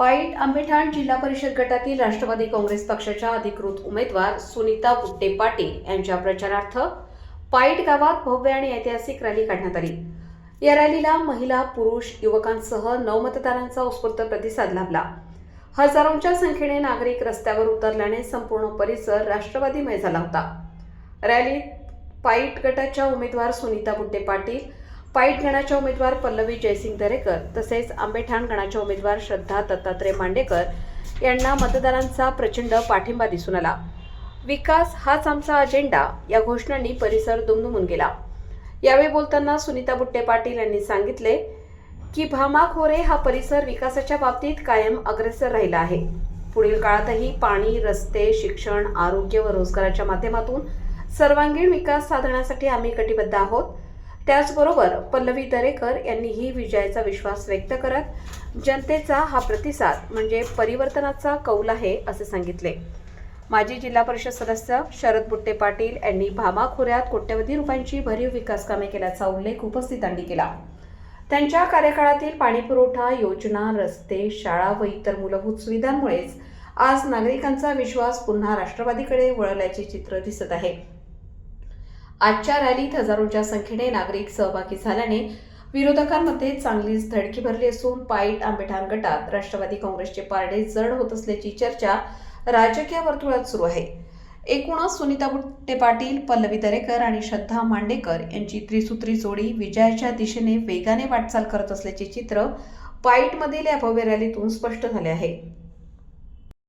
Point Ambethan जिल्हा परिषद गटातील राष्ट्रवादी काँग्रेस पक्षाच्या अधिकृत उमेदवार सुनीता बुट्टे पाटील यांच्या प्रचारार्थ पाईट गावात भव्य आणि ऐतिहासिक रॅली काढण्यात आली. या रॅलीला महिला पुरुष युवकांसह नवमतदारांचा उत्स्फूर्त प्रतिसाद लाभला. हजारोंच्या संख्येने नागरिक रस्त्यावर उतरल्याने संपूर्ण परिसर राष्ट्रवादीमय झाला होता. रॅलीत पाईट गटाच्या उमेदवार सुनीता बुट्टे पाटील पाईट गणाच्या उमेदवार पल्लवी जयसिंग दरेकर तसेच आंबेठाण गणाच्या उमेदवार श्रद्धा दत्तात्रय मांडेकर यांना मतदारांचा प्रचंड पाठिंबा दिसून आला. विकास हाच आमचा अजेंडा या घोषणांनी परिसर दुमदुमून गेला. यावेळी बोलताना सुनीता बुट्टे पाटील यांनी सांगितले की भामा खोरे हा परिसर विकासाच्या बाबतीत कायम अग्रेसर राहिला आहे. पुढील काळातही पाणी रस्ते शिक्षण आरोग्य व रोजगाराच्या माध्यमातून सर्वांगीण विकास साधण्यासाठी आम्ही कटिबद्ध आहोत. त्याचबरोबर पल्लवी दरेकर यांनीही विजयाचा विश्वास व्यक्त करत जनतेचा हा प्रतिसाद म्हणजे परिवर्तनाचा कौल आहे असे सांगितले. माजी जिल्हा परिषद सदस्य शरद बुट्टे पाटील यांनी भामा खोऱ्यात कोट्यवधी रुपयांची भरीव विकास कामे केल्याचा उल्लेख उपस्थितांनी केला. त्यांच्या कार्यकाळातील पाणीपुरवठा योजना रस्ते शाळा व इतर मूलभूत सुविधांमुळेच आज नागरिकांचा विश्वास पुन्हा राष्ट्रवादीकडे वळल्याचे चित्र दिसत आहे. आजच्या रॅलीत हजारोंच्या संख्येने नागरिक सहभागी झाल्याने विरोधकांमध्ये चांगलीच धडकी भरली असून पाईट आंबेठाण गटात राष्ट्रवादी काँग्रेसचे पारडे जड होत असल्याची चर्चा राजकीय वर्तुळात सुरू आहे. एकूणच सुनीता गुट्टे पाटील पल्लवी दरेकर आणि श्रद्धा मांडेकर यांची त्रिसूत्री जोडी विजयाच्या दिशेने वेगाने वाटचाल करत असल्याचे चित्र पाईटमधील या भव्य रॅलीतून स्पष्ट झाले आहे.